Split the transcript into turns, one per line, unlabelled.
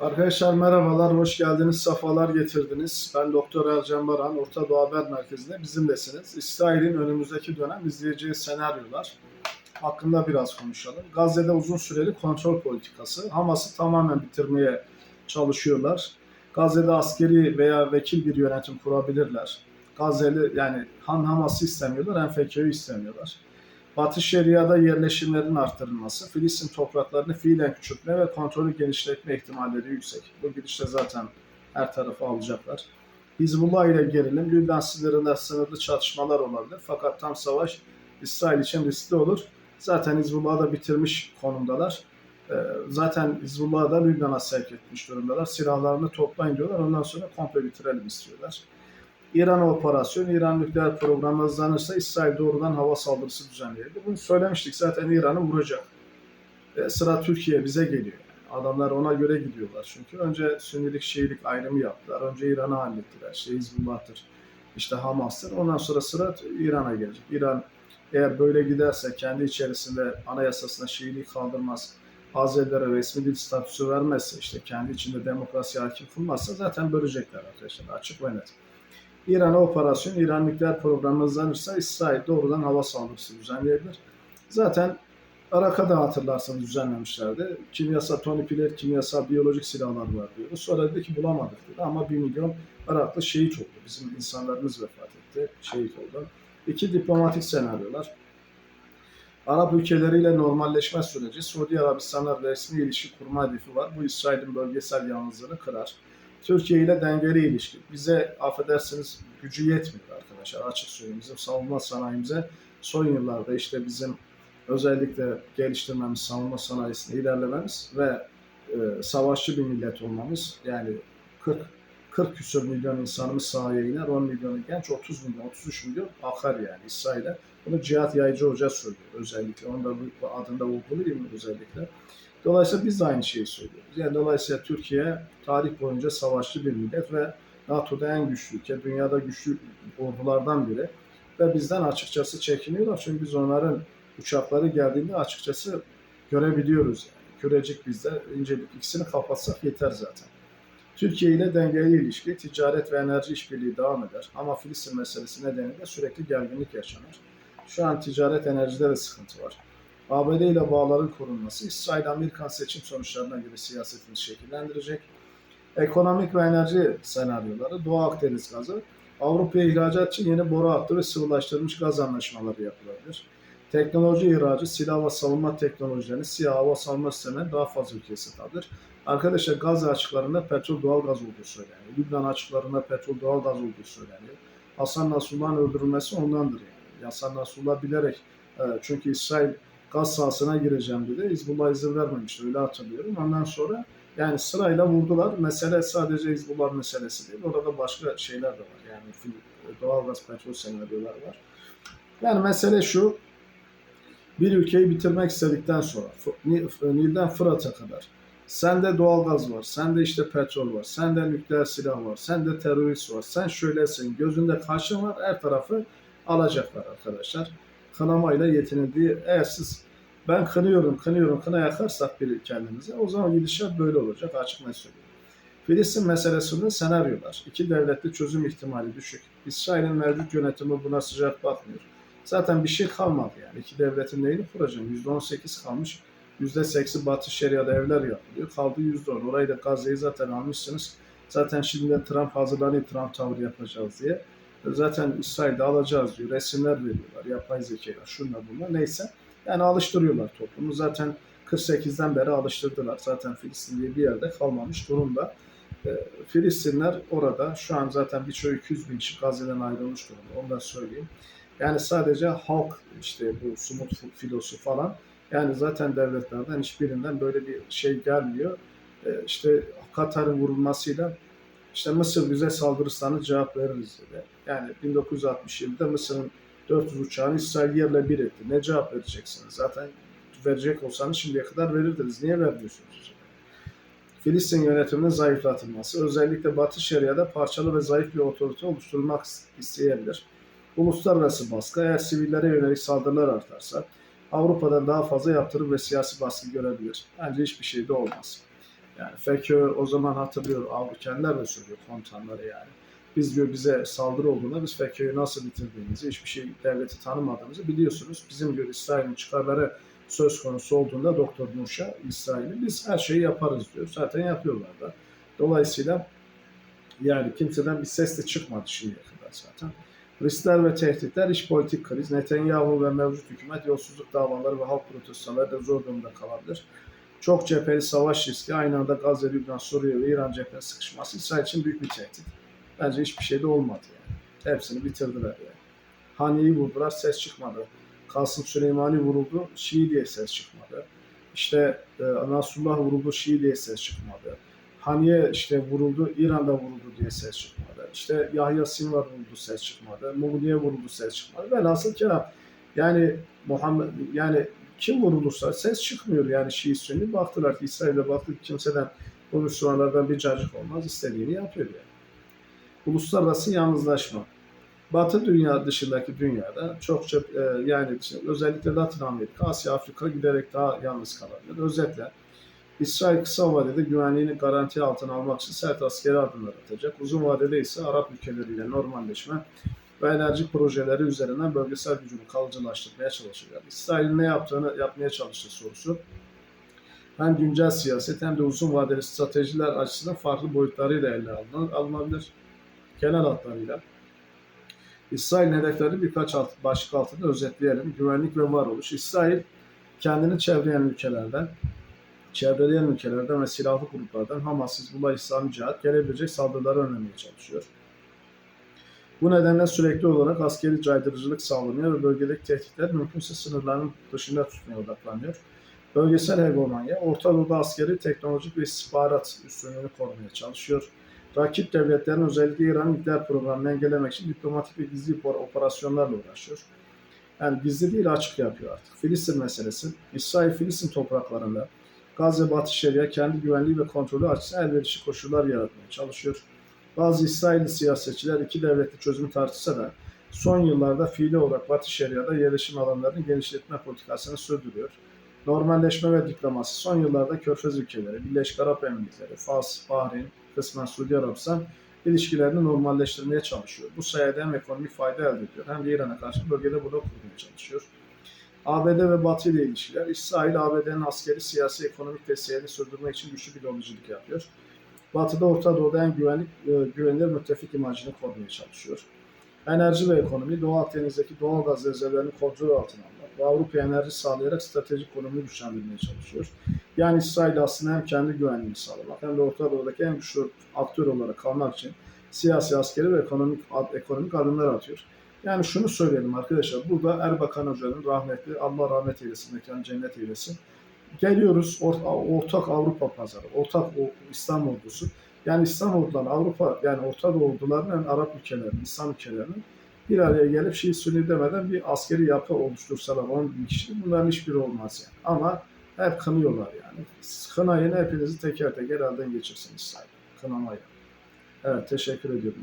Arkadaşlar merhabalar, hoş geldiniz, safalar getirdiniz. Ben Doktor Ercan Baran, Orta Doğu Haber Merkezi'nde bizimlesiniz. İsrail'in önümüzdeki dönem izleyeceği senaryolar hakkında biraz konuşalım. Gazze'de uzun süreli kontrol politikası. Hamas'ı tamamen bitirmeye çalışıyorlar. Gazze'de askeri veya vekil bir yönetim kurabilirler. Gazze'li yani Han Hamas'ı istemiyorlar, hem FK'yi istemiyorlar. Batı Şeria'da yerleşimlerin artırılması, Filistin topraklarını fiilen küçültme ve kontrolü genişletme ihtimalleri yüksek. Bu gidişle zaten her tarafı alacaklar. Hizbullah ile gerilim, Lübnan sınırında sınırlı çatışmalar olabilir. Fakat tam savaş İsrail için riskli olur. Zaten Hizbullah'ı da bitirmiş konumdalar. Ee, Zaten Hizbullah'ı da Lübnan'a sevk etmiş durumdalar. Silahlarını toplayın diyorlar. Ondan sonra komple bitirelim istiyorlar. İran operasyon, İran nükleer programı hızlanırsa İsrail doğrudan hava saldırısı düzenleyebilir. Bunu söylemiştik zaten İran'ı vuracak. E, sıra Türkiye bize geliyor. Adamlar ona göre gidiyorlar çünkü. Önce Sünnilik Şiilik ayrımı yaptılar. Önce İran'ı hallettiler. İşte Hizbullah'tır, işte Hamas'tır. Ondan sonra sıra İran'a gelecek. İran eğer böyle giderse kendi içerisinde anayasasına Şiiliği kaldırmaz, Azerilere resmi dil statüsü vermezse, işte kendi içinde demokrasi hakim kılmazsa zaten bölecekler arkadaşlar. Açık ve net. İran'a operasyon, İran nükleer programı hızlanırsa İsrail doğrudan hava saldırısı düzenleyebilir. Zaten Irak'a hatırlarsanız düzenlemişlerdi. Kimyasal tonipler, kimyasal biyolojik silahlar var diyordu. Sonra dedi ki bulamadık dedi ama bir milyon Iraklı şehit oldu. Bizim insanlarımız vefat etti, şehit oldu. İki diplomatik senaryolar. Arap ülkeleriyle normalleşme süreci, Suudi Arabistan'la resmi ilişki kurma hedefi var. Bu İsrail'in bölgesel yalnızlığını kırar. Türkiye ile dengeli ilişki. Bize affedersiniz gücü yetmiyor arkadaşlar açık söyleyeyim. Bizim savunma sanayimize son yıllarda işte bizim özellikle geliştirmemiz, savunma sanayisinde ilerlememiz ve e, savaşçı bir millet olmamız yani 40 40 küsur milyon insanımız sahaya iner, 10 milyonu genç, 30 milyon, 33 milyon akar yani İsrail'e. Bunu Cihat Yaycı Hoca söylüyor özellikle. Onu da adında vurgulayayım özellikle. Dolayısıyla biz de aynı şeyi söylüyoruz. Yani dolayısıyla Türkiye tarih boyunca savaşçı bir millet ve NATO'da en güçlü ülke, dünyada güçlü ordulardan biri. Ve bizden açıkçası çekiniyorlar. Çünkü biz onların uçakları geldiğinde açıkçası görebiliyoruz. Yani. Kürecik bizde incelik ikisini kapatsak yeter zaten. Türkiye ile dengeli ilişki, ticaret ve enerji işbirliği devam eder. Ama Filistin meselesi nedeniyle sürekli gerginlik yaşanır. Şu an ticaret enerjide de sıkıntı var. ABD ile bağların korunması, İsrail-Amerikan seçim sonuçlarına göre siyasetini şekillendirecek. Ekonomik ve enerji senaryoları, Doğu Akdeniz gazı, Avrupa'ya ihracat için yeni boru hattı ve sıvılaştırılmış gaz anlaşmaları yapılabilir. Teknoloji ihracı, silah ve savunma teknolojilerini siyah hava savunma sistemine daha fazla ülkeye satabilir. Arkadaşlar Gazze açıklarında petrol doğal gaz olduğu söyleniyor. Lübnan açıklarında petrol doğal gaz olduğu söyleniyor. Hasan Nasrullah'ın öldürülmesi ondandır yani. Hasan Nasrullah bilerek e, çünkü İsrail gaz sahasına gireceğim dedi. Hizbullah izin vermemişti öyle hatırlıyorum. Ondan sonra yani sırayla vurdular. Mesele sadece Hizbullah meselesi değil. Orada başka şeyler de var. Yani doğal gaz petrol senaryolar var. Yani mesele şu. Bir ülkeyi bitirmek istedikten sonra Nil'den Fırat'a kadar Sende doğalgaz var, sende işte petrol var, sende nükleer silah var, sende terörist var, sen şöylesin, gözünde kaşın var, her tarafı alacaklar arkadaşlar. Kınamayla yetinildiği, eğer siz ben kınıyorum, kınıyorum, kına yakarsak bir kendimize o zaman gidişat böyle olacak açık ne söylüyorum. Filistin meselesinde senaryolar. iki devletli çözüm ihtimali düşük. İsrail'in mevcut yönetimi buna sıcak bakmıyor. Zaten bir şey kalmadı yani. İki devletin neyini kuracağım? %18 kalmış. %8'i Batı Şeria'da evler yapılıyor. Kaldı %10. Orayı da Gazze'yi zaten almışsınız. Zaten şimdi Trump hazırlanıyor Trump tavır yapacağız diye. Zaten İsrail'de alacağız diyor. Resimler veriyorlar. Yapay zekayla şunla bunla neyse. Yani alıştırıyorlar toplumu. Zaten 48'den beri alıştırdılar. Zaten Filistin diye bir yerde kalmamış durumda. E, Filistinler orada şu an zaten birçoğu 200 bin kişi Gazze'den ayrılmış durumda. Onu da söyleyeyim. Yani sadece halk işte bu sumut filosu falan yani zaten devletlerden hiçbirinden böyle bir şey gelmiyor. E, işte Katar'ın vurulmasıyla işte Mısır bize saldırırsanız cevap veririz dedi. Yani 1967'de Mısır'ın 400 uçağını İsrail yerle bir etti. Ne cevap vereceksiniz? Zaten verecek olsanız şimdiye kadar verirdiniz. Niye vermiyorsunuz? Filistin yönetiminin zayıflatılması, özellikle Batı Şeria'da parçalı ve zayıf bir otorite oluşturulmak isteyebilir. Uluslararası baskı, eğer sivillere yönelik saldırılar artarsa, Avrupa'dan daha fazla yaptırım ve siyasi baskı görebilir. Bence hiçbir şey de olmaz. Yani FETÖ o zaman hatırlıyor, Avrupa kendiler de söylüyor komutanları yani. Biz diyor bize saldırı olduğunda biz FETÖ'yü nasıl bitirdiğimizi, hiçbir şey devleti tanımadığımızı biliyorsunuz. Bizim diyor İsrail'in çıkarları söz konusu olduğunda Doktor Nuşa İsrail'in biz her şeyi yaparız diyor. Zaten yapıyorlar da. Dolayısıyla yani kimseden bir ses de çıkmadı şimdiye kadar zaten. Riskler ve tehditler, iş politik kriz, Netanyahu ve mevcut hükümet yolsuzluk davaları ve halk protestoları da zor durumda kalabilir. Çok cepheli savaş riski, aynı anda Gazze, Lübnan, Suriye ve İran cepheli sıkışması İsrail için büyük bir tehdit. Bence hiçbir şey de olmadı yani. Hepsini bitirdiler yani. Hani'yi vurdular, ses çıkmadı. Kasım Süleymani vuruldu, Şii diye ses çıkmadı. İşte e, Nasrullah vuruldu, Şii diye ses çıkmadı. Haniye işte vuruldu, İran'da vuruldu diye ses çıkmadı. İşte Yahya Sinvar vuruldu, ses çıkmadı. Mughniye vuruldu, ses çıkmadı. Velhasıl kelam yani Muhammed yani kim vurulursa ses çıkmıyor yani Şii Sünni. Baktılar ki İsrail'e baktık kimseden bu Müslümanlardan bir cacık olmaz. istediğini yapıyor yani. Uluslararası yalnızlaşma. Batı dünya dışındaki dünyada çokça e, yani özellikle Latin Amerika, Asya, Afrika giderek daha yalnız kalabilir. Özetle İsrail kısa vadede güvenliğini garanti altına almak için sert askeri adımlar atacak. Uzun vadede ise Arap ülkeleriyle normalleşme ve enerji projeleri üzerinden bölgesel gücünü kalıcılaştırmaya çalışacak. İsrail'in ne yaptığını yapmaya çalıştığı sorusu hem güncel siyaset hem de uzun vadeli stratejiler açısından farklı boyutlarıyla ele alınır- alınabilir. Genel hatlarıyla. İsrail hedeflerini birkaç alt, başlık altında özetleyelim. Güvenlik ve varoluş. İsrail kendini çevreyen ülkelerden, çevreleyen ülkelerden ve silahlı gruplardan Hamas, Hizbullah, İslam Cihat gelebilecek saldırıları önlemeye çalışıyor. Bu nedenle sürekli olarak askeri caydırıcılık sağlamaya ve bölgedeki tehditler mümkünse sınırların dışında tutmaya odaklanıyor. Bölgesel hegemonya, Orta Doğu'da askeri, teknolojik ve istihbarat üstünlüğünü korumaya çalışıyor. Rakip devletlerin özellikle İran'ın nükleer programını engellemek için diplomatik ve gizli operasyonlarla uğraşıyor. Yani gizli değil açık yapıyor artık. Filistin meselesi, İsrail Filistin topraklarında Gazze Batı Şeria kendi güvenliği ve kontrolü açısından elverişli koşullar yaratmaya çalışıyor. Bazı İsrailli siyasetçiler iki devletli çözümü tartışsa da son yıllarda fiili olarak Batı Şeria'da yerleşim alanlarını genişletme politikasını sürdürüyor. Normalleşme ve diplomasi son yıllarda Körfez ülkeleri, Birleşik Arap Emirlikleri, Fas, Bahreyn, kısmen Suudi Arabistan ilişkilerini normalleştirmeye çalışıyor. Bu sayede hem ekonomik fayda elde ediyor hem de İran'a karşı bölgede blok kurmaya çalışıyor. ABD ve Batı ile ilişkiler, İsrail ABD'nin askeri, siyasi, ekonomik desteğini sürdürmek için güçlü bir lobicilik yapıyor. Batı'da Orta Doğu'da en güvenlik, e, güvenilir müttefik imajını korumaya çalışıyor. Enerji ve ekonomi, Doğu Akdeniz'deki doğal gaz rezervlerini kontrol altına almak ve Avrupa'ya enerji sağlayarak stratejik konumunu güçlendirmeye çalışıyor. Yani İsrail aslında hem kendi güvenliğini sağlamak hem de Orta Doğu'daki en güçlü aktör olarak kalmak için siyasi, askeri ve ekonomik ekonomik adımlar atıyor. Yani şunu söyleyelim arkadaşlar. Burada Erbakan Hoca'nın rahmetli Allah rahmet eylesin, mekanı cennet eylesin. Geliyoruz or- ortak Avrupa pazarı, ortak İslam ordusu. Yani İslam orduları Avrupa yani Orta Doğu ordularının yani Arap ülkelerinin, İslam ülkelerinin bir araya gelip Şii Sünni demeden bir askeri yapı oluştursalar 10 bin kişi bunların hiçbiri olmaz yani. Ama hep kınıyorlar yani. Kınayın hepinizi teker teker elden geçirsin İsrail. Kınamayın. Evet teşekkür ediyorum.